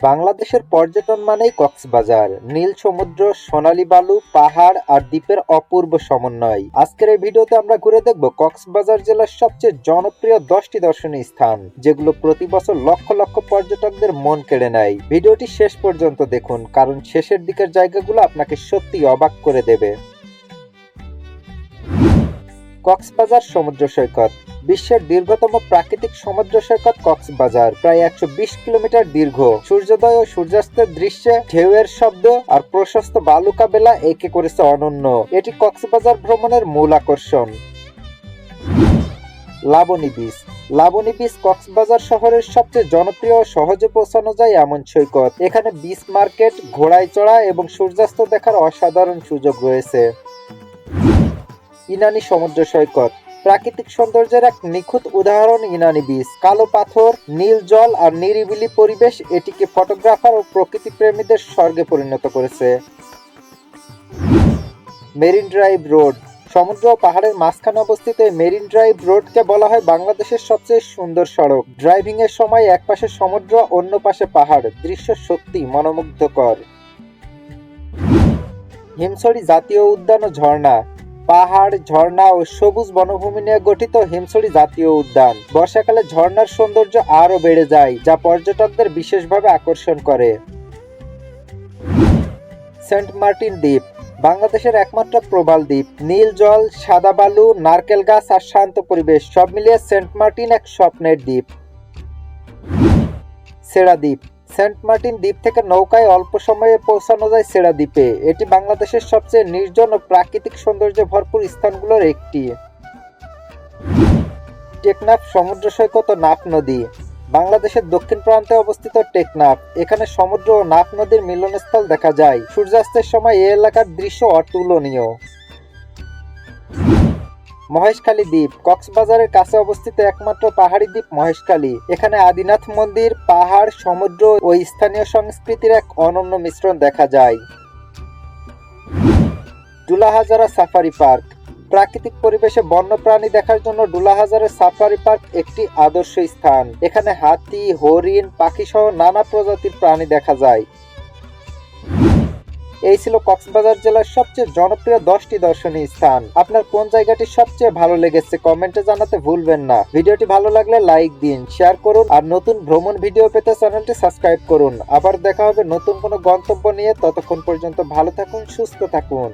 বাংলাদেশের পর্যটন মানেই কক্সবাজার। নীল সমুদ্র, সোনালী বালু, পাহাড় আর দ্বীপের অপূর্ব সমন্বয়। আজকের এই ভিডিওতে আমরা ঘুরে দেখব কক্সবাজার জেলার সবচেয়ে জনপ্রিয় দশটি দর্শনীয় স্থান, যেগুলো প্রতি বছর লক্ষ লক্ষ পর্যটকদের মন কেড়ে নেয়। ভিডিওটি শেষ পর্যন্ত দেখুন, কারণ শেষের দিকের জায়গাগুলো আপনাকে সত্যি অবাক করে দেবে। কক্সবাজার সমুদ্র সৈকত। বিশ্বের দীর্ঘতম প্রাকৃতিক সমুদ্র সৈকত কক্সবাজার, প্রায় একশো বিশ কিলোমিটার দীর্ঘ। সূর্যোদয় ও সূর্যাস্তের দৃশ্যে ঢেউয়ের শব্দ আর প্রশস্ত বালুকা বেলা একে করেছে অনন্য। এটি কক্সবাজার ভ্রমণের মূল আকর্ষণ। লাবণী বিচ। লাবণী বিচ কক্সবাজার শহরের সবচেয়ে জনপ্রিয় সহজে পৌঁছানো যায় এমন সৈকত। এখানে বিচ মার্কেট ঘোড়ায় চড়া এবং সূর্যাস্ত দেখার অসাধারণ সুযোগ রয়েছে। ইনানি সমুদ্র সৈকত প্রাকৃতিক সৌন্দর্যের এক নিখুঁত উদাহরণ ইনানি বিচ কালো পাথর, নীল জল আর নিরিবিলি পরিবেশ এটিকে ফটোগ্রাফার ও প্রকৃতি প্রেমীদের স্বর্গে পরিণত করেছে। Marine Drive Road. সমুদ্র ও পাহাড়ের মাঝখানে অবস্থিত মেরিন ড্রাইভ রোডকে বলা হয় বাংলাদেশের সবচেয়ে সুন্দর সড়ক। ড্রাইভিং এর সময় এক পাশে সমুদ্র, অন্য পাশে পাহাড়। দৃশ্য সত্যি মনোমুগ্ধকর। হিমছড়ি জাতীয় উদ্যান ও ঝর্ণা। পাহাড়, ঝর্ণা ও সবুজ বনভূমি নিয়ে গঠিত হিমছড়ি জাতীয় উদ্যান। বর্ষাকালে ঝর্ণার সৌন্দর্য আরও বেড়ে যায়, যা পর্যটকদের বিশেষভাবে আকর্ষণ করে। সেন্ট মার্টিন দ্বীপ, বাংলাদেশের একমাত্র প্রবাল দ্বীপ। নীল জল, সাদা বালু, নারকেল গাছ আর শান্ত পরিবেশ, সব মিলিয়ে সেন্ট মার্টিন এক স্বপ্নের দ্বীপ। সেরা দ্বীপ। সেন্ট মার্টিন দ্বীপ থেকে নৌকায় অল্প সময়ে পৌঁছানো যায় সেরা দ্বীপে। এটি বাংলাদেশের সবচেয়ে নির্জন ও প্রাকৃতিক সৌন্দর্যে ভরপুর স্থানগুলোর একটি। টেকনাফ সমুদ্র সৈকত ও নাফ নদী। বাংলাদেশের দক্ষিণ প্রান্তে অবস্থিত টেকনাফ। এখানে সমুদ্র ও নাফ নদীর মিলনস্থল দেখা যায়। সূর্যাস্তের সময় এই এলাকার দৃশ্য অতুলনীয়। মহেশখালী দ্বীপ। কক্সবাজারের কাছে অবস্থিত একমাত্র পাহাড়ি দ্বীপ মহেশখালী। এখানে আদিনাথ মন্দির, পাহাড়, সমুদ্র ও স্থানীয় সংস্কৃতির এক অনন্য মিশ্রণ দেখা যায়। Dulahazara safari park. প্রাকৃতিক পরিবেশে বন্যপ্রাণী দেখার জন্য ডুলাহাজারের সাফারি পার্ক একটি আদর্শ স্থান। এখানে হাতি, হরিণ পাখি সহ নানা প্রজাতির প্রাণী দেখা যায়। এই ছিল কক্সবাজার জেলার সবচেয়ে জনপ্রিয় দশটি দর্শনীয় স্থান। আপনার কোন জায়গাটি সবচেয়ে ভালো লেগেছে কমেন্টে জানাতে ভুলবেন না। ভিডিওটি ভালো লাগলে লাইক দিন, শেয়ার করুন, আর নতুন ভ্রমণ ভিডিও পেতে চ্যানেলটি সাবস্ক্রাইব করুন। আবার দেখা হবে নতুন কোনো গন্তব্য নিয়ে। ততক্ষণ পর্যন্ত ভালো থাকুন, সুস্থ থাকুন।